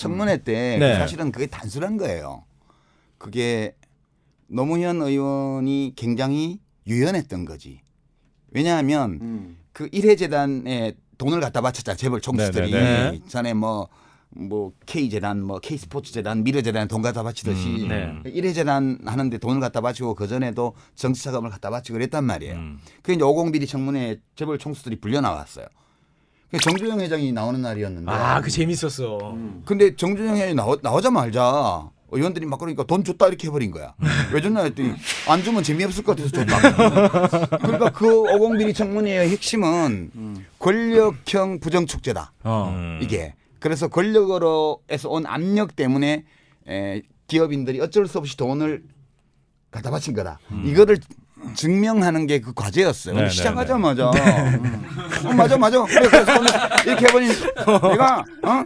청문회 때 네. 사실은 그게 단순한 거예요. 그게 노무현 의원이 굉장히 유연했던 거지. 왜냐하면 음. 그 일회재단에 돈을 갖다 바쳤잖아 재벌 총수들이 네네네. 전에 뭐뭐 K 재단, 뭐 K 스포츠 재단, 미래 재단에 돈 갖다 바치듯이 음, 네. 일회 재단 하는데 돈을 갖다 바치고 그 전에도 정치 자금을 갖다 바치고 그랬단 말이에요. 음. 그 이제 오공비리 청문회 재벌 총수들이 불려 나왔어요. 그 정주영 회장이 나오는 날이었는데. 아, 그 재밌었어. 근데 정주영 회장이 나오, 나오자마자 의원들이 막 그러니까 돈 줬다 이렇게 해버린 거야. 왜 줬나 했더니 안 주면 재미없을 것 같아서 줬다. 그러니까 그 오공비리 청문회의 핵심은 권력형 부정축제다. 어. 이게 그래서 권력으로에서 온 압력 때문에 에, 기업인들이 어쩔 수 없이 돈을 갖다 바친 거다. 이거를 증명하는 게 그 과제였어요. 근데 네, 네, 시작하자마자 어, 맞아 맞아 그래, 그래서 오늘 이렇게 해버린 내가 어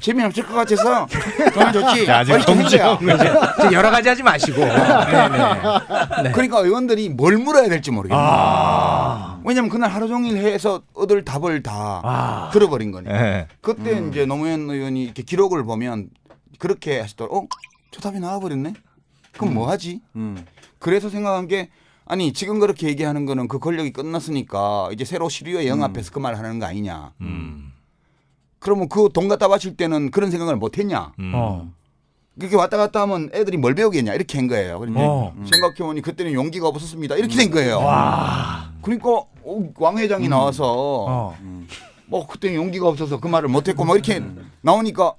재미없을 것 같아서 돈을 줬지. 자, 거야. 이제 이제 여러 가지 하지 마시고. 네네. 그러니까 의원들이 뭘 물어야 될지 모르겠네. 아. 왜냐면 그날 하루 종일 해서 얻을 답을 다 아. 들어버린 거니까. 네. 그때 이제 노무현 의원이 이렇게 기록을 보면 그렇게 하시더라고. 어? 저 답이 나와버렸네? 그럼 뭐 하지? 음. 그래서 생각한 게 아니 지금 그렇게 얘기하는 거는 그 권력이 끝났으니까 이제 새로 시류에 영합해서 그 말을 하는 거 아니냐. 음. 그러면 그 돈 갖다 바칠 때는 그런 생각을 못 했냐. 음. 어. 그렇게 왔다 갔다 하면 애들이 뭘 배우겠냐 이렇게 한 거예요. 그런데 어. 생각해보니 그때는 용기가 없었습니다. 이렇게 된 거예요. 와. 그러니까 어, 왕 회장이 나와서 어. 뭐 그때 용기가 없어서 그 말을 못했고 뭐 이렇게 나오니까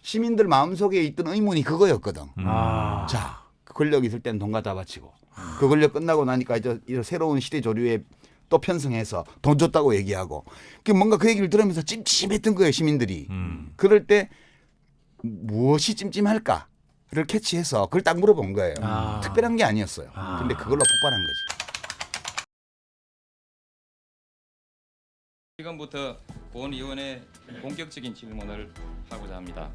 시민들 마음속에 있던 의문이 그거였거든. 아. 자, 그 권력 있을 때는 돈 갖다 바치고 그 권력 끝나고 나니까 이제 이런 새로운 시대 조류에 또 편승해서 돈 줬다고 얘기하고 그 뭔가 그 얘기를 들으면서 찜찜했던 거예요 시민들이. 음. 그럴 때 무엇이 찜찜할까를 캐치해서 그걸 딱 물어본 거예요. 아. 특별한 게 아니었어요. 아. 근데 그걸로 폭발한 거지. 지금부터 본 의원의 본격적인 질문을 하고자 합니다.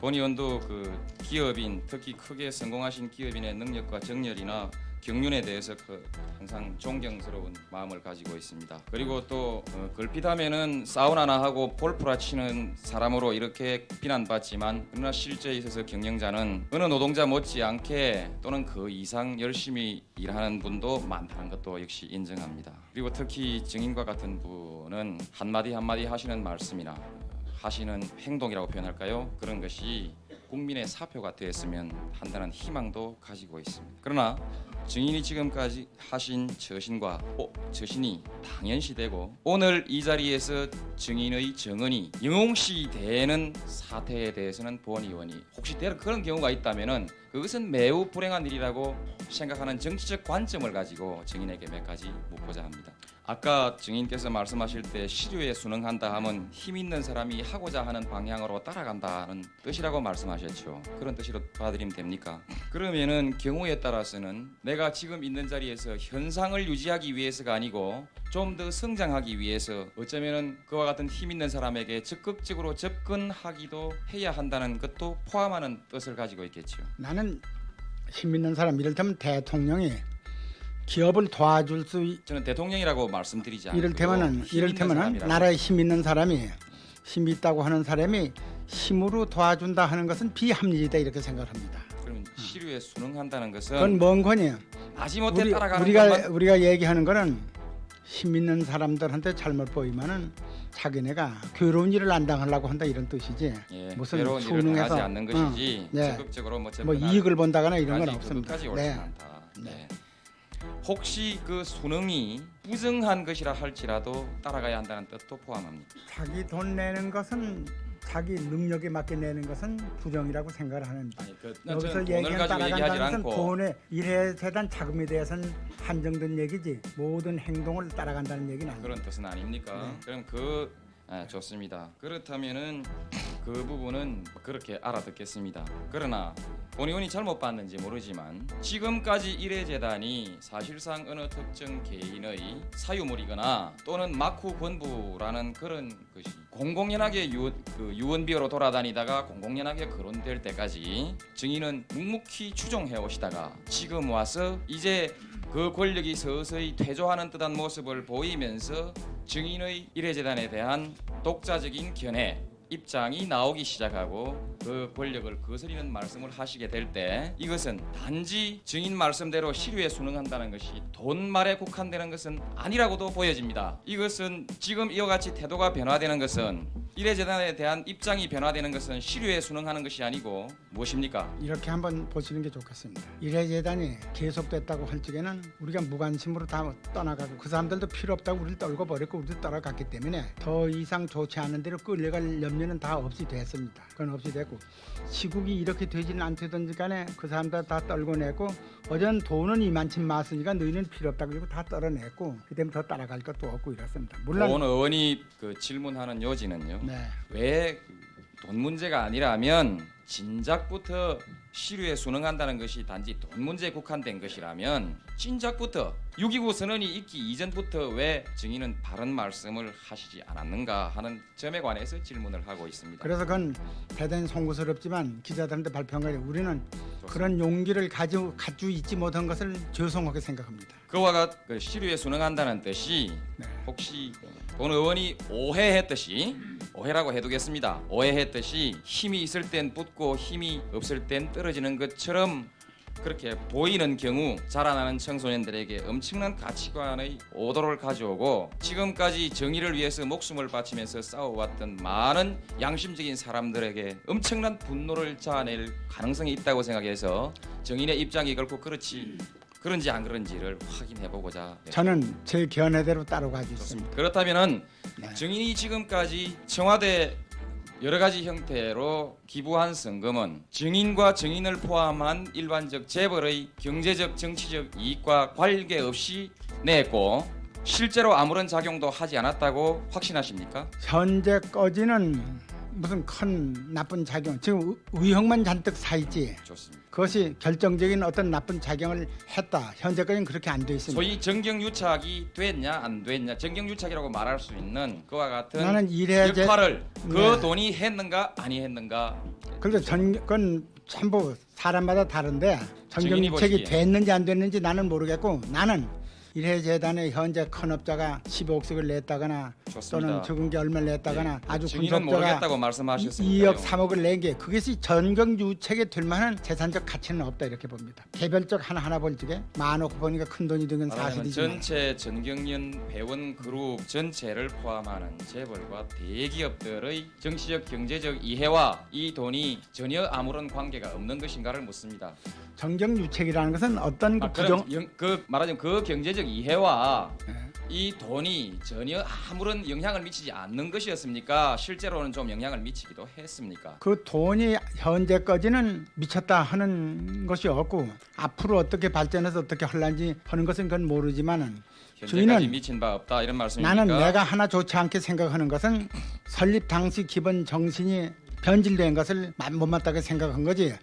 본 의원도 그 기업인 특히 크게 성공하신 기업인의 능력과 정열이나 경륜에 대해서 그 항상 존경스러운 마음을 가지고 있습니다. 그리고 또 어, 걸핏하면은 사우나나 하고 골프라 치는 사람으로 이렇게 비난받지만 그러나 실제에 있어서 경영자는 어느 노동자 못지않게 또는 그 이상 열심히 일하는 분도 많다는 것도 역시 인정합니다. 그리고 특히 증인과 같은 분은 한마디 한마디 하시는 말씀이나 하시는 행동이라고 표현할까요? 그런 것이 국민의 사표가 되었으면 한다는 희망도 가지고 있습니다. 그러나 증인이 지금까지 하신 처신과 어, 처신이 당연시되고 오늘 이 자리에서 증인의 정언이 영웅시 되는 사태에 대해서는 본 의원이 혹시 때로 그런 경우가 있다면은 그것은 매우 불행한 일이라고 생각하는 정치적 관점을 가지고 증인에게 몇 가지 묻고자 합니다. 아까 증인께서 말씀하실 때 시류에 순응한다 하면 힘 있는 사람이 하고자 하는 방향으로 따라간다는 뜻이라고 말씀하셨죠. 그런 뜻으로 받아들이면 됩니까? 그러면은 경우에 따라서는 내가 지금 있는 자리에서 현상을 유지하기 위해서가 아니고 좀 더 성장하기 위해서 어쩌면은 그와 같은 힘 있는 사람에게 적극적으로 접근하기도 해야 한다는 것도 포함하는 뜻을 가지고 있겠죠. 나는 힘 있는 사람 이를테면 대통령이 기업을 도와줄 수 있- 저는 대통령이라고 말씀드리지 않고요. 이를테면은 힘 이를테면은. 나라에 힘 있는 사람이 힘이 있다고 하는 사람이 힘으로 도와준다 하는 것은 비합리이다 이렇게 생각합니다. 그러면 시류에 순응한다는 그건 것은 뭔 거니? 마지못해 우리, 따라가는 우리가 것만 우리가 얘기하는 거는 힘 있는 사람들한테 잘못 보이면은 자기네가 괴로운 일을 안 당하려고 한다 이런 뜻이지. 예, 무슨 괴로운 수능에서- 당하지 않는 것이지 어, 네. 적극적으로 뭐, 뭐 이익을 본다거나 이런 건 없습니다. 네. 않다. 네. 네. 혹시 그 수능이 부정한 것이라 할지라도 따라가야 한다는 뜻도 포함합니다. 자기 돈 내는 것은 자기 능력에 맞게 내는 것은 부정이라고 생각을 하는 아니 그 여기서 얘기하지 따라간다는 것은 돈의 일회 재단 자금에 대해서는 한정된 얘기지 모든 행동을 따라간다는 얘기는 아니에요. 그런 뜻은 아닙니까? 네. 그럼 그 아, 좋습니다. 그렇다면은 그 부분은 그렇게 알아듣겠습니다. 그러나 본 의원이 잘못 봤는지 모르지만 지금까지 일회재단이 사실상 어느 특정 개인의 사유물이거나 또는 마쿠 권부라는 그런 것이 공공연하게 유, 그 유언비어로 돌아다니다가 공공연하게 거론될 때까지 증인은 묵묵히 추종해 오시다가 지금 와서 이제 그 권력이 서서히 퇴조하는 듯한 모습을 보이면서 증인의 일회재단에 대한 독자적인 견해 입장이 나오기 시작하고 그 권력을 거스리는 말씀을 하시게 될 때 이것은 단지 증인 말씀대로 시류에 순응한다는 것이 돈말에 국한되는 것은 아니라고도 보여집니다. 이것은 지금 이와 같이 태도가 변화되는 것은 이래재단에 대한 입장이 변화되는 것은 시류에 순응하는 것이 아니고 무엇입니까? 이렇게 한번 보시는 게 좋겠습니다. 이래재단이 계속됐다고 할 적에는 우리가 무관심으로 다 떠나가고 그 사람들도 필요 없다고 우리를 떨고 버렸고 우리도 떠나갔기 때문에 더 이상 좋지 않은 대로 끌려갈 염려 는다 없이 됐습니다. 그건 없이 됐고 시국이 이렇게 되지는 않든 간에 그 사람들 다 떨고 내고 어전 돈은 이만큼 많으니까 너희는 필요 없다고 그러고 다 떨어냈고 그다음에 더 따라갈 것도 없고 이렇습니다. 물론 본 의원이 그 질문하는 요지는요. 네. 왜 돈 문제가 아니라면 진작부터 시류에 순응한다는 것이 단지 돈 문제에 국한된 것이라면 진작부터 6.29 선언이 있기 이전부터 왜 증인은 바른 말씀을 하시지 않았는가 하는 점에 관해서 질문을 하고 있습니다. 그래서 그건 대단히 송구스럽지만 기자들한테 발표한 거예요. 우리는 그런 용기를 가지고 가지고 있지 못한 것을 죄송하게 생각합니다. 그와 같 그 시류에 순응한다는 뜻이 네. 혹시 본 의원이 오해했듯이 오해라고 해두겠습니다. 오해했듯이 힘이 있을 땐 붙고 힘이 없을 땐 떨어지는 것처럼 그렇게 보이는 경우 자라나는 청소년들에게 엄청난 가치관의 오도를 가져오고 지금까지 정의를 위해서 목숨을 바치면서 싸워왔던 많은 양심적인 사람들에게 엄청난 분노를 자아낼 가능성이 있다고 생각해서 정인의 입장이 결코 그렇지 그런지 안 그런지를 확인해 보고자 저는 제 견해대로 따라가고 있습니다. 그렇다면은 네. 증인이 지금까지 청와대 여러 가지 형태로 기부한 성금은 증인과 증인을 포함한 일반적 재벌의 경제적 정치적 이익과 관계없이 냈고 실제로 아무런 작용도 하지 않았다고 확신하십니까? 현재까지는 무슨 큰 나쁜 작용, 지금 의- 의혹만 잔뜩 사 있지. 좋습니다. 그것이 결정적인 어떤 나쁜 작용을 했다. 현재까지는 그렇게 안 돼 있습니다. 소위 정경유착이 됐냐 안 됐냐 정경유착이라고 말할 수 있는 그와 같은 나는 이래제 역할을 그 네. 돈이 했는가 아니 했는가 그래서 전 그건 전부 사람마다 다른데 정경유착이 보시기에. 됐는지 안 됐는지 나는 모르겠고 나는 일해재단의 현재 큰 업자가 15억씩을 냈다거나 좋습니다. 또는 적은 게 얼마를 냈다거나 아주 증인은 군속자가 모르겠다고 말씀하셨으니까요. 2억 3억을 낸 게 그것이 전경유착에 될 만한 재산적 가치는 없다 이렇게 봅니다. 개별적 하나 하나 볼 적에 많고 보니까 큰 돈이 든 건 사실이지만 전체 전경련 회원 그룹 전체를 포함하는 재벌과 대기업들의 정치적 경제적 이해와 이 돈이 전혀 아무런 관계가 없는 것인가를 묻습니다. 정경유착이라는 것은 어떤 그 아, 부정 그럼 영, 그 말하자면 그 경제적 이해와 네. 이 돈이 전혀 아무런 영향을 미치지 않는 것이었습니까? 실제로는 좀 영향을 미치기도 했습니까? 그 돈이 현재까지는 미쳤다 하는 것이 없고 앞으로 어떻게 발전해서 어떻게 할란지 하는 것은 그건 모르지만은 현재까지 저희는 미친 바 없다 이런 말씀입니까? 나는 내가 하나 좋지 않게 생각하는 것은 설립 당시 기본 정신이 변질된 것을 못마땅하게 생각한 거지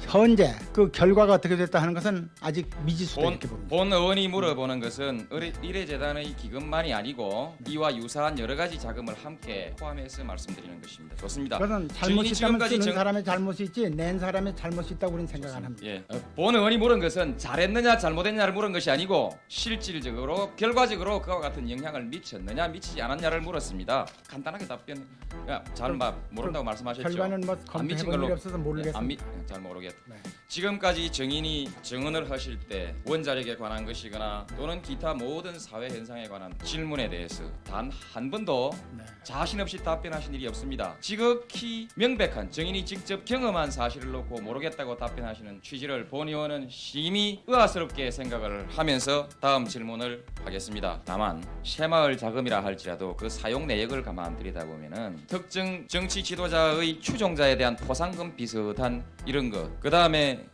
현재 그 결과가 어떻게 됐다 하는 것은 아직 미지수다 본, 이렇게 봅니다. 본 의원이 물어보는 것은 의뢰- 이래재단의 기금만이 아니고 이와 유사한 여러 가지 자금을 함께 포함해서 말씀드리는 것입니다. 좋습니다. 그것은 잘못이 있다면 쓰는 정- 사람의 잘못이 있지 낸 사람의 잘못이 있다고 우리는 생각 안 합니다. 예, 어, 본 의원이 물은 것은 잘했느냐 잘못했느냐를 물은 것이 아니고 실질적으로 결과적으로 그와 같은 영향을 미쳤느냐 미치지 않았냐를 물었습니다. 간단하게 답변. 야, 잘 마, 모른다고 말씀하셨죠. 결과는 뭐 안 미친 검토해본 걸로 없어서 모르겠습니다. 안 미, 잘 모르겠다. 네. 지금까지 증인이 증언을 하실 때 원자력에 관한 것이거나 또는 기타 모든 사회 현상에 관한 질문에 대해서 단 한 번도 네. 자신 없이 답변하신 일이 없습니다. 지극히 명백한 증인이 직접 경험한 사실을 놓고 모르겠다고 답변하시는 취지를 본 의원은 심히 의아스럽게 생각을 하면서 다음 질문을 하겠습니다. 다만 새마을 자금이라 할지라도 그 사용 내역을 가만 들여다보면은 특정 정치 지도자의 추종자에 대한 포상금 비슷한 이런 것. 그 다음에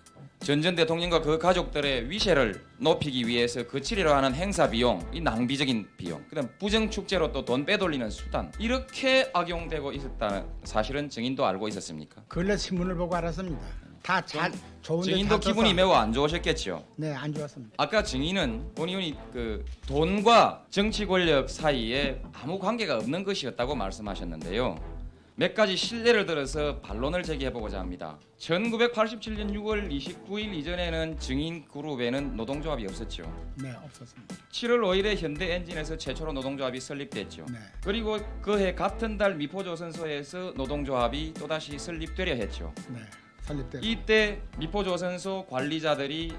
전 전 대통령과 그 가족들의 위세를 높이기 위해서 거치리로 하는 행사 비용, 이 낭비적인 비용, 그다음 부정 축제로 또 돈 빼돌리는 수단 이렇게 악용되고 있었다는 사실은 증인도 알고 있었습니까? 근래 신문을 보고 알았습니다. 다 잘 좋은데 증인도 다 기분이 써서- 매우 안 좋으셨겠죠. 네, 안 좋았습니다. 아까 증인은 본 의원이 그 돈과 정치 권력 사이에 아무 관계가 없는 것이었다고 말씀하셨는데요. 몇 가지 신뢰를 들어서 반론을 제기해 보고자 합니다. 1987년 6월 29일 이전에는 증인 그룹에는 노동조합이 없었죠. 네, 없었습니다. 7월 5일에 현대엔진에서 최초로 노동조합이 설립됐죠. 네. 그리고 그해 같은 달 미포조선소에서 노동조합이 또다시 설립되려 했죠. 네. 설립된 이때 미포조선소 관리자들이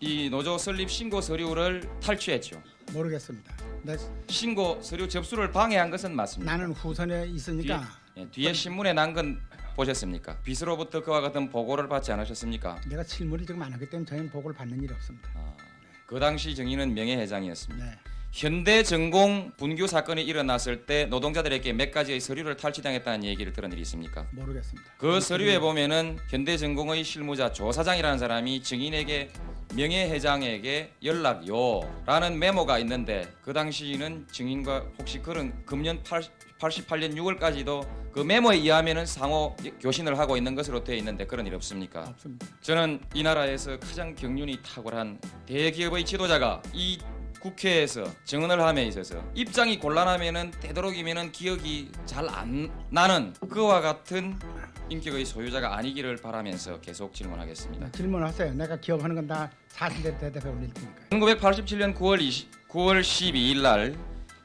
이 노조 설립 신고 서류를 탈취했죠. 모르겠습니다. 내, 신고 서류 접수를 방해한 것은 맞습니다. 나는 후선에 있으니까 뒤에, 예, 뒤에 신문에 난 건 보셨습니까? 빚으로부터 그와 같은 보고를 받지 않으셨습니까? 내가 질문을 지금 안 하기 때문에 저희는 보고를 받는 일이 없습니다. 아, 그 당시 증인은 명예회장이었습니다. 네. 현대전공 분규 사건이 일어났을 때 노동자들에게 몇 가지의 서류를 탈취당했다는 얘기를 들은 일이 있습니까? 모르겠습니다. 그 서류에 보면은 현대전공의 실무자 조사장이라는 사람이 증인에게 명예회장에게 연락요라는 메모가 있는데 그 당시는 증인과 혹시 그런 금년 80, 88년 6월까지도 그 메모에 의하면은 상호 교신을 하고 있는 것으로 되어 있는데 그런 일 없습니까? 없습니다. 저는 이 나라에서 가장 경륜이 탁월한 대기업의 지도자가 이 국회에서 증언을 함에 있어서 입장이 곤란하면은 되도록이면은 기억이 잘 안 나는 그와 같은 인격의 소유자가 아니기를 바라면서 계속 질문하겠습니다. 질문하세요. 내가 기억하는 건 다 사실대로 대답해 올릴 테니까요. 1987년 9월 20, 9월 12일 날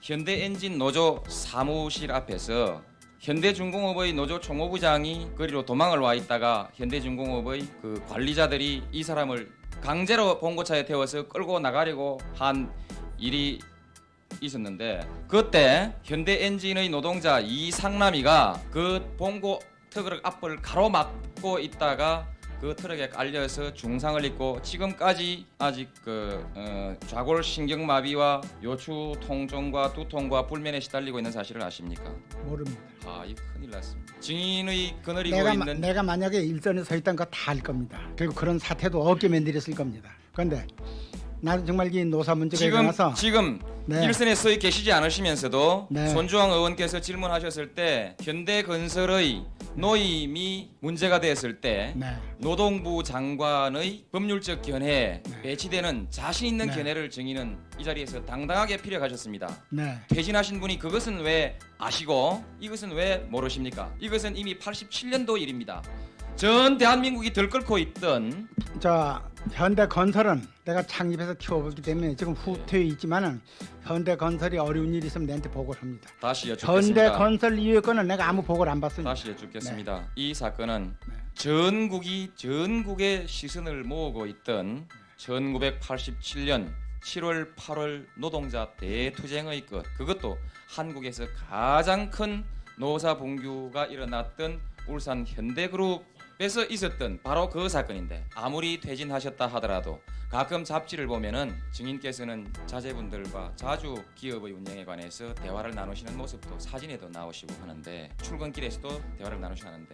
현대 엔진 노조 사무실 앞에서 현대중공업의 노조 총무부장이 거리로 도망을 와 있다가 현대중공업의 그 관리자들이 이 사람을 강제로 봉고차에 태워서 끌고 나가려고 한 일이 있었는데 그때 현대 엔진의 노동자 이상남이가 그 봉고 트럭 앞을 가로막고 있다가 그 트럭에 깔려서 중상을 입고 지금까지 아직 그 어, 좌골 신경마비와 요추 통증과 두통과 불면에 시달리고 있는 사실을 아십니까? 모릅니다. 아, 이 큰일 났습니다. 증인의 그늘이고 내가 마- 있는 내가 만약에 일선에 서 있던 거 다 알 겁니다. 그리고 그런 사태도 어깨 맨들였을 겁니다. 그런데 나는 정말 이 노사 문제가 지금 일어나서 지금 네. 일선에 서 계시지 않으시면서도 네. 손주왕 의원께서 질문하셨을 때 현대건설의 노임이 문제가 됐을 때 네. 노동부 장관의 법률적 견해에 네. 배치되는 자신 있는 네. 견해를 증인은 이 자리에서 당당하게 피력하셨습니다. 네. 퇴진하신 분이 그것은 왜 아시고 이것은 왜 모르십니까? 이것은 이미 87년도 일입니다. 전 대한민국이 들끓고 있던 저 현대 건설은 내가 창립해서 키워보기 때문에 지금 후퇴에 있지만은 현대 건설이 어려운 일이 있으면 내한테 보고를 합니다. 다시 여쭙겠습니다. 건설 이외의 거는 내가 아무 보고를 안 받습니다. 다시 여쭙겠습니다. 이 사건은 네. 전국이 전국의 시선을 모으고 있던 1987년 7월 8월 노동자 대투쟁의 것 그것도 한국에서 가장 큰 노사 봉규가 일어났던 울산 현대그룹 에서 있었던 바로 그 사건인데 아무리 퇴진하셨다 하더라도 가끔 잡지를 보면은 증인께서는 자제분들과 자주 기업의 운영에 관해서 대화를 나누시는 모습도 사진에도 나오시고 하는데 출근길에서도 대화를 나누시는데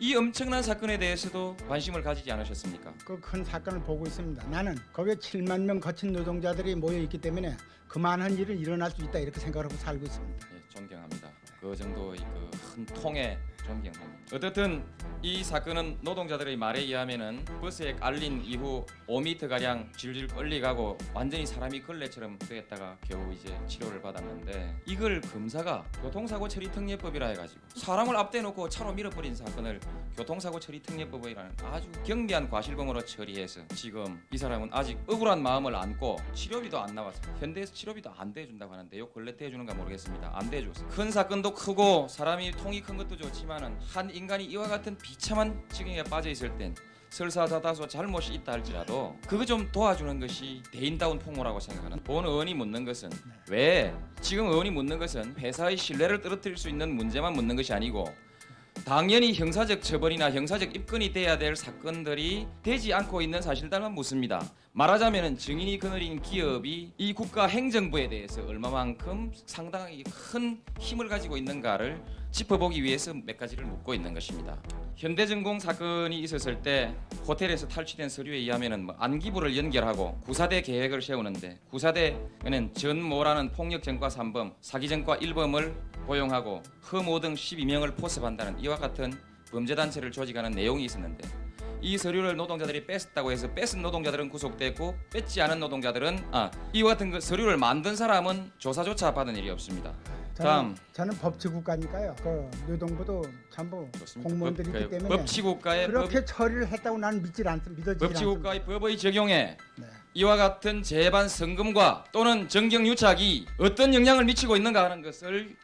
이 엄청난 사건에 대해서도 관심을 가지지 않으셨습니까? 그 큰 사건을 보고 있습니다. 나는 거기에 7만 명 거친 노동자들이 모여 있기 때문에 그만한 일은 일어날 수 있다 이렇게 생각하고 살고 있습니다. 예, 존경합니다. 그 정도의 그 큰 통에 존경합니다. 어떻든 이 사건은 노동자들의 말에 의하면은 버스에 깔린 이후 5m 가량 질질 끌리가고 완전히 사람이 걸레처럼 되었다가 겨우 이제 치료를 받았는데 이걸 검사가 교통사고 처리 특례법이라 해가지고 사람을 앞대놓고 차로 밀어버린 사건을 교통사고 처리 특례법이라는 아주 경미한 과실범으로 처리해서 지금 이 사람은 아직 억울한 마음을 안고 치료비도 안 나와서 현대에서 치료비도 안 대준다고 하는데 요 근래 대주는가 모르겠습니다. 안 대줘서 큰 사건도 크고 사람이 통이 큰 것도 좋지만은 한 인간이 이와 같은 비참한 지경에 빠져 있을 땐 설사다다소 잘못이 있다 할지라도 그거 좀 도와주는 것이 대인다운 폭로라고 생각하는 본 의원이 묻는 것은 왜? 지금 의원이 묻는 것은 회사의 신뢰를 떨어뜨릴 수 있는 문제만 묻는 것이 아니고 당연히 형사적 처벌이나 형사적 입건이 돼야 될 사건들이 되지 않고 있는 사실들만 묻습니다. 말하자면 증인이 그늘인 기업이 이 국가 행정부에 대해서 얼마만큼 상당히 큰 힘을 가지고 있는가를 짚어보기 위해서 몇 가지를 묻고 있는 것입니다. 현대전공 사건이 있었을 때 호텔에서 탈취된 서류에 의하면은 뭐 안기부를 연결하고 구사대 계획을 세우는데 구사대는 전모라는 폭력전과 3범, 사기전과 1범을 고용하고 허모 등 12명을 포섭한다는 이와 같은 범죄단체를 조직하는 내용이 있었는데 이 서류를 노동자들이 뺐었다고 해서 뺏은 노동자들은 구속됐고 뺏지 않은 노동자들은 아 이와 같은 그 서류를 만든 사람은 조사조차 받은 일이 없습니다. 다음. 저는 법치국가니까요. 그 노동부도 전부 좋습니다. 공무원들이 법- 그 때문에 법치국가의 법, 그렇게 처리를 했다고 나는 믿질 않, 믿어지지 법치국가의 법의 적용에 네. 이와 같은 재반 성금과 또는 정경유착이 어떤 영향을 미치고 있는가 하는 것을.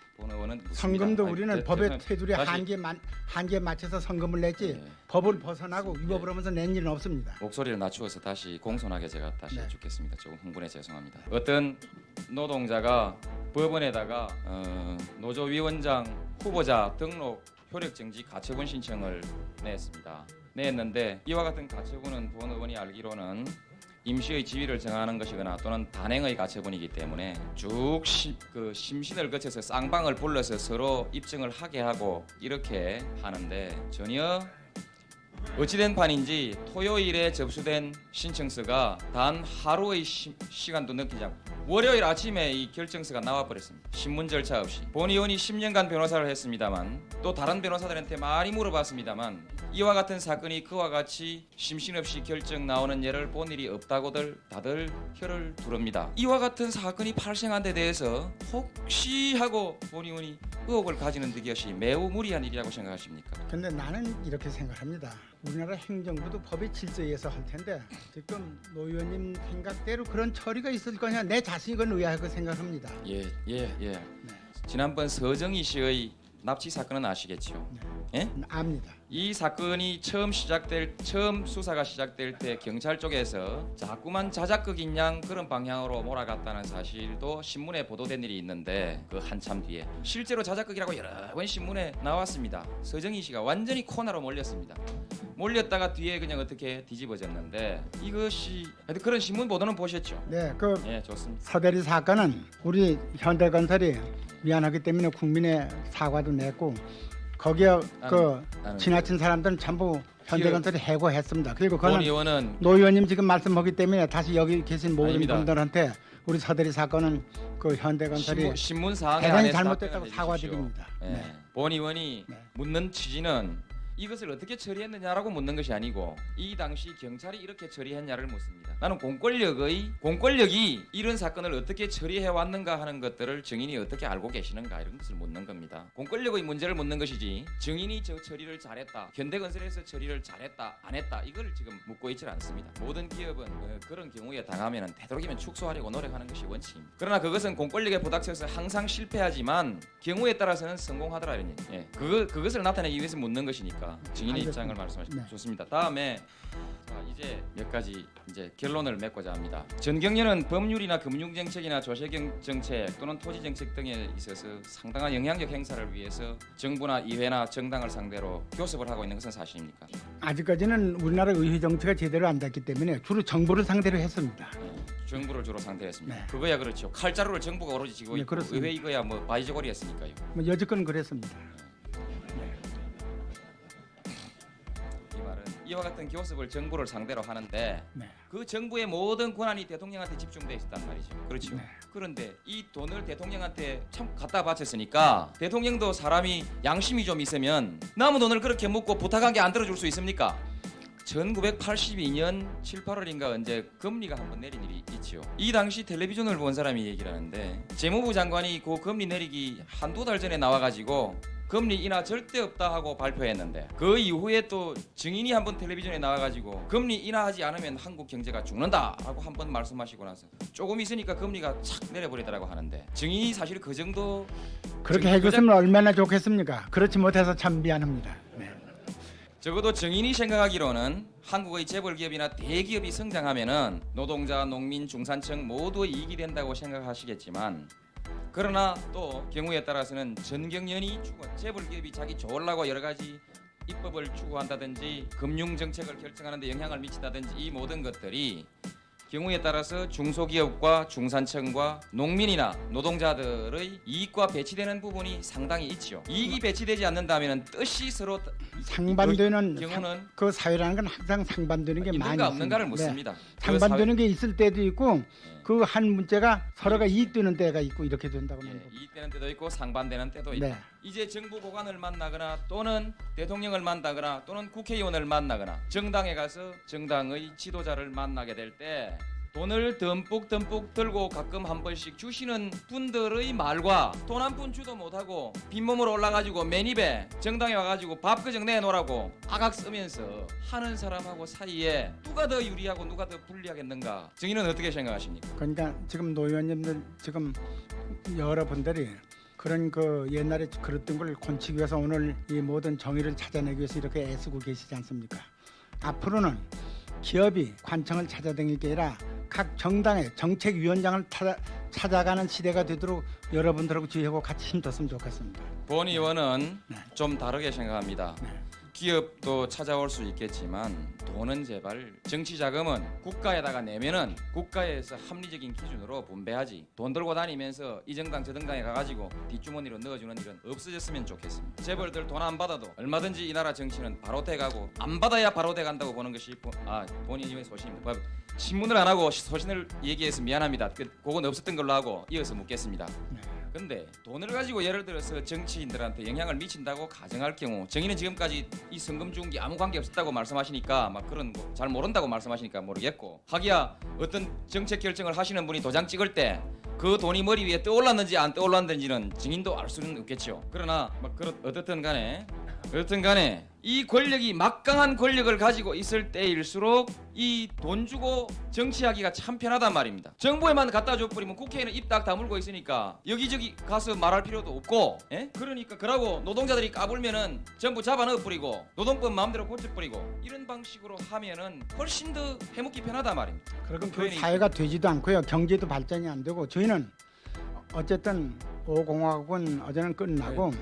성금도 우리는 저- 법의 테두리 한계 만 한계에 맞춰서 성금을 냈지 네. 법을 벗어나고 위법을 네. 하면서 낸 일은 없습니다. 목소리를 낮추어서 다시 공손하게 제가 다시 네. 해주겠습니다. 조금 흥분해 죄송합니다. 어떤 노동자가 법원에다가 어, 노조위원장 후보자 등록 효력 정지 가처분 신청을 냈습니다. 냈는데 이와 같은 가처분은 본 의원이 알기로는 임시의 지위를 정하는 것이거나 또는 단행의 가처분이기 때문에 쭉 시, 그 심신을 거쳐서 쌍방을 불러서 서로 입증을 하게 하고 이렇게 하는데 전혀 어찌된 판인지 토요일에 접수된 신청서가 단 하루의 시, 시간도 느끼지 않고 월요일 아침에 이 결정서가 나와 버렸습니다. 신문 절차 없이 본 의원이 10년간 변호사를 했습니다만 또 다른 변호사들한테 많이 물어봤습니다만 이와 같은 사건이 그와 같이 심신없이 결정 나오는 예를 본 일이 없다고들 다들 혀를 두릅니다. 이와 같은 사건이 발생한 데 대해서 혹시 하고 본 의원이 의혹을 가지는 듯이 매우 무리한 일이라고 생각하십니까? 근데 나는 이렇게 생각합니다. 우리나라 행정부도 법의 질서에 의해서 할 텐데 지금 노 의원님 생각대로 그런 처리가 있을 거냐 내 자신이 그건 의아하고 생각합니다. 예, 예, 예. 네. 지난번 서정희 씨의 납치 사건은 아시겠죠? 예? 압니다. 이 사건이 처음 시작될 처음 수사가 시작될 때 경찰 쪽에서 자꾸만 자작극인 양 그런 방향으로 몰아갔다는 사실도 신문에 보도된 일이 있는데 그 한참 뒤에 실제로 자작극이라고 여러 번 신문에 나왔습니다. 서정희 씨가 완전히 코너로 몰렸습니다. 몰렸다가 뒤에 그냥 어떻게 뒤집어졌는데 이것이 하여튼 그런 신문 보도는 보셨죠? 네, 그 예, 좋습니다. 서대리 사건은 우리 현대건설이 미안하기 때문에 국민의 사과도 냈고 거기에 그 나는 지나친 사람들은 전부 현대건설이 해고했습니다. 그리고 본 그거는 의원은 노 의원님 지금 말씀하기 때문에 다시 여기 계신 모든 아닙니다. 분들한테 우리 서대리 사건은 그 현대건설이 신문, 신문 사항에 대단히 잘못됐다고 사과드립니다. 예. 네. 본 의원이 네. 묻는 취지는 이것을 어떻게 처리했느냐라고 묻는 것이 아니고 이 당시 경찰이 이렇게 처리했냐를 묻습니다. 나는 공권력의 공권력이 이런 사건을 어떻게 처리해 왔는가 하는 것들을 증인이 어떻게 알고 계시는가 이런 것을 묻는 겁니다. 공권력의 문제를 묻는 것이지 증인이 저 처리를 잘했다, 현대건설에서 처리를 잘했다, 안 했다 이걸 지금 묻고 있지 않습니다. 모든 기업은 어, 그런 경우에 당하면 되도록이면 축소하려고 노력하는 것이 원칙입니다. 그러나 그것은 공권력에 부닥쳐서 항상 실패하지만 경우에 따라서는 성공하더라 이런 얘기. 예, 그거 그것을 나타내기 위해서 묻는 것이니까 증인의 알겠습니다. 입장을 말씀하십니다. 네. 좋습니다. 다음에 자, 이제 몇 가지 이제 결론을 맺고자 합니다. 전경련은 법률이나 금융 정책이나 조세경 정책 또는 토지 정책 등에 있어서 상당한 영향력 행사를 위해서 정부나 의회나 정당을 상대로 교섭을 하고 있는 것은 사실입니까? 아직까지는 우리나라 의회 정치가 제대로 안 됐기 때문에 주로 정부를 상대로 했습니다. 예, 정부를 주로 상대했습니다. 네. 그거야 그렇죠. 칼자루를 정부가 오로지 쥐고 네, 있고 그렇습니다. 의회 이거야 뭐 바이저고리였으니까요. 뭐 여지껏 그랬습니다. 이 이와 같은 교섭을 정부를 상대로 하는데 네. 그 정부의 모든 권한이 대통령한테 집중돼 있었단 말이죠. 그렇죠. 네. 그런데 이 돈을 대통령한테 참 갖다 바쳤으니까 대통령도 사람이 양심이 좀 있으면 남은 돈을 그렇게 묻고 부탁한 게 안 들어줄 수 있습니까? 1982년 7, 8월인가 언제 금리가 한번 내린 일이 있지요. 이 당시 텔레비전을 본 사람이 얘기를 하는데 재무부 장관이 그 금리 내리기 한두 달 전에 나와가지고 금리 인하 절대 없다 하고 발표했는데 그 이후에 또 증인이 한번 텔레비전에 나와가지고 금리 인하하지 않으면 한국 경제가 죽는다 하고 한 번 말씀하시고 나서 조금 있으니까 금리가 착 내려버리더라고 하는데 증인이 사실 그 정도 그렇게 지금 해줬으면 얼마나 좋겠습니까? 그렇지 못해서 참 미안합니다. 네. 적어도 정인이 생각하기로는 한국의 재벌 기업이나 대기업이 성장하면은 노동자, 농민, 중산층 모두의 이익이 된다고 생각하시겠지만 그러나 또 경우에 따라서는 전경련이 추구 재벌 기업이 자기 좋으려고 여러 가지 입법을 추구한다든지 금융 정책을 결정하는 데 영향을 미친다든지 이 모든 것들이 경우에 따라서 중소기업과 중산층과 농민이나 노동자들의 이익과 배치되는 부분이 상당히 있지요. 이익이 배치되지 않는다면 뜻이 서로 상반되는 그 경우는 그 사회라는 건 항상 상반되는 게 많이 있는가 없는가를 있습니다. 묻습니다. 네. 그 상반되는 게 있을 때도 있고 네. 그 한 문제가 서로가 이익되는 때가 있고 이렇게 된다고 는 예, 이익되는 때도 있고 상반되는 때도 있다. 네. 이제 정부 고관을 만나거나 또는 대통령을 만나거나 또는 국회의원을 만나거나 정당에 가서 정당의 지도자를 만나게 될 때 돈을 듬뿍 듬뿍 들고 가끔 한 번씩 주시는 분들의 말과 돈 한 푼 주도 못하고 빈몸으로 올라가지고 맨입에 정당에 와가지고 밥 그정 내놓으라고 아각 쓰면서 하는 사람하고 사이에 누가 더 유리하고 누가 더 불리하겠는가 증인은 어떻게 생각하십니까? 그러니까 지금 노 의원님들 지금 여러분들이 그런 그 옛날에 그랬던 걸 건치기 위해서 오늘 이 모든 정의를 찾아내기 위해서 이렇게 애쓰고 계시지 않습니까? 앞으로는 기업이 관청을 찾아다닐 게 아니라 각 정당의 정책위원장을 찾아, 찾아가는 시대가 되도록 여러분들하고 저희하고 같이 힘썼으면 좋겠습니다. 본 의원은 네. 좀 다르게 생각합니다. 네. 기업도 찾아올 수 있겠지만 돈은 제발 정치 자금은 국가에다가 내면은 국가에서 합리적인 기준으로 분배하지 돈 들고 다니면서 이 정당 저 정당에 가가지고 뒷주머니로 넣어주는 일은 없어졌으면 좋겠습니다. 재벌들 돈 안 받아도 얼마든지 이 나라 정치는 바로 돼가고 안 받아야 바로 돼간다고 보는 것이 본- 아 본인의 소신입니다. 신문을 안 하고 소신을 얘기해서 미안합니다. 그- 그건 없었던 걸로 하고 이어서 묻겠습니다. 근데 돈을 가지고 예를 들어서 정치인들한테 영향을 미친다고 가정할 경우 정의는 지금까지 이 성금 주은 게 아무 관계 없었다고 말씀하시니까 막 그런 거 잘 모른다고 말씀하시니까 모르겠고 하기야 어떤 정책 결정을 하시는 분이 도장 찍을 때 그 돈이 머리 위에 떠올랐는지 안 떠올랐는지는 증인도 알 수는 없겠죠. 그러나 막 그렇 어떻든 간에 어떻든 간에 이 권력이 막강한 권력을 가지고 있을 때일수록 이 돈 주고 정치하기가 참 편하단 말입니다. 정부에만 갖다 줘 버리면 국회에는 입 딱 다물고 있으니까 여기저기 가서 말할 필요도 없고, 예? 그러니까 그러고 노동자들이 까불면은 전부 잡아넣어 버리고 노동법 마음대로 고쳐 버리고 이런 방식으로 하면은 훨씬 더 해먹기 편하단 말입니다. 그럼 그 표현이- 사회가 되지도 않고요. 경제도 발전이 안 되고 저희는 어쨌든 5공화국은 어제는 끝나고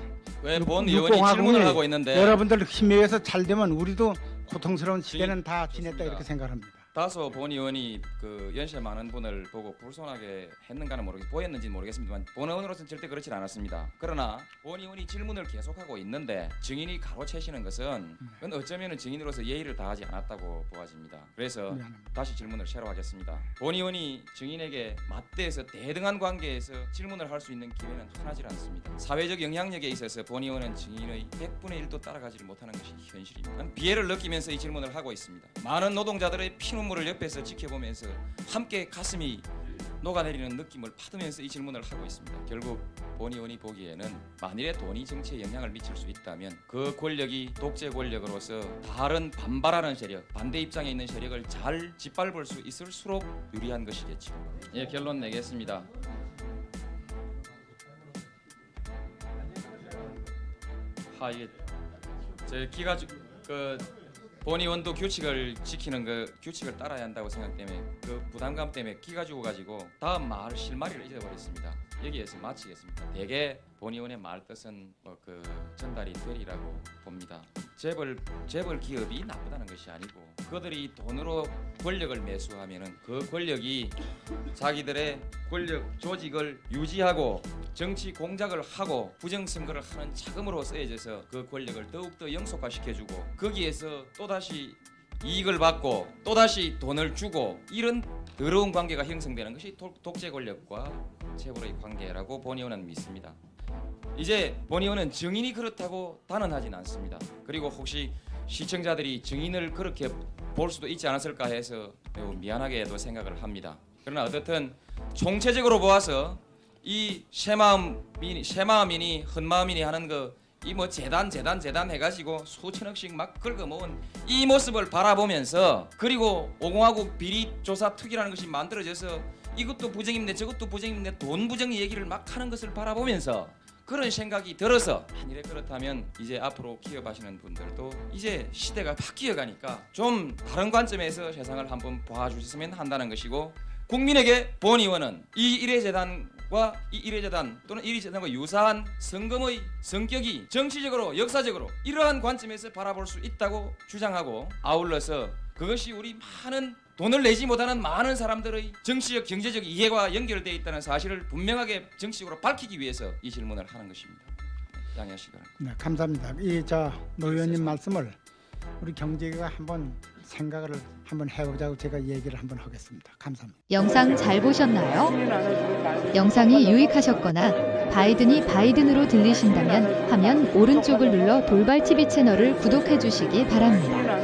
왜 육- 본 육- 의원이 질문을 하고 있는데 여러분들 힘에 의해서 잘 되면 우리도 고통스러운 시대는 다. 지냈다 이렇게 생각합니다. 다소 본 의원이 그 연세 많은 분을 보고 불손하게 했는가는 모르겠 보였는지 모르겠습니다만 본 의원으로서는 절대 그렇진 않았습니다. 그러나 본 의원이 질문을 계속하고 있는데 증인이 가로채시는 것은 그건 어쩌면 증인으로서 예의를 다하지 않았다고 보아집니다. 그래서. 다시 질문을 새로 하겠습니다. 본 의원이 증인에게 맞대해서 대등한 관계에서 질문을 할 수 있는 기회는 흔하지 않습니다. 사회적 영향력에 있어서 본 의원은 증인의 100분의 1도 따라가지를 못하는 것이 현실입니다. 비애를 느끼면서 이 질문을 하고 있습니다. 많은 노동자들의 피 눈물을 옆에서 지켜보면서 함께 가슴이 녹아내리는 느낌을 받으면서 이 질문을 하고 있습니다. 결국 본 의원이 보기에는 만일에 돈이 정치에 영향을 미칠 수 있다면 그 권력이 독재 권력으로서 다른 반발하는 세력, 반대 입장에 있는 세력을 잘 짓밟을 수 있을수록 유리한 것이겠죠. 예, 결론 내겠습니다. 하 이게 제 기가 그 본 의원도 규칙을 지키는 그 규칙을 따라야 한다고 생각 때문에 그 부담감 때문에 기가 죽어 가지고 다음 말 실마리를 잊어버렸습니다. 여기에서 마치겠습니다. 대개 본 의원의 말 뜻은 뭐 그 전달이 되리라고 봅니다. 재벌 재벌 기업이 나쁘다는 것이 아니고 그들이 돈으로 권력을 매수하면은 그 권력이 자기들의 권력 조직을 유지하고 정치 공작을 하고 부정 선거를 하는 자금으로 쓰여져서 그 권력을 더욱 더 영속화시켜주고 거기에서 또 다시 이익을 받고 또 다시 돈을 주고 이런 더러운 관계가 형성되는 것이 독- 독재 권력과 재벌의 관계라고 본 의원은 믿습니다. 이제 본 의원은 증인이 그렇다고 단언하진 않습니다. 그리고 혹시 시청자들이 증인을 그렇게 볼 수도 있지 않았을까 해서 매우 미안하게도 생각을 합니다. 그러나 어떻든 총체적으로 보아서 이 새마음이니 새마음이니 헛마음이니 하는 그 이 뭐 재단 재단 재단 해가지고 수천억씩 막 긁어 모은 이 모습을 바라보면서 그리고 오공화국 비리 조사 특위라는 것이 만들어져서 이것도 부정인데 저것도 부정인데 돈 부정 얘기를 막 하는 것을 바라보면서 그런 생각이 들어서 만일에 그렇다면 이제 앞으로 기업하시는 분들도 이제 시대가 바뀌어 가니까 좀 다른 관점에서 세상을 한번 봐주셨으면 한다는 것이고 국민에게 본 의원은 이 일회재단과 이 일회재단 또는 일회재단과 유사한 성금의 성격이 정치적으로 역사적으로 이러한 관점에서 바라볼 수 있다고 주장하고 아울러서 그것이 우리 많은 돈을 내지 못하는 많은 사람들의 정치적 경제적 이해와 연결되어 있다는 사실을 분명하게 정치적으로 밝히기 위해서 이 질문을 하는 것입니다. 네, 양해하시기 바랍니다. 네, 감사합니다. 이저노 의원님 말씀을 우리 경제가 한번 생각을 한번 해보자고 제가 얘기를 한번 하겠습니다. 감사합니다. 영상 잘 보셨나요? 영상이 유익하셨거나 바이든이 바이든으로 들리신다면 화면 오른쪽을 눌러 돌발TV 채널을 구독해 주시기 바랍니다.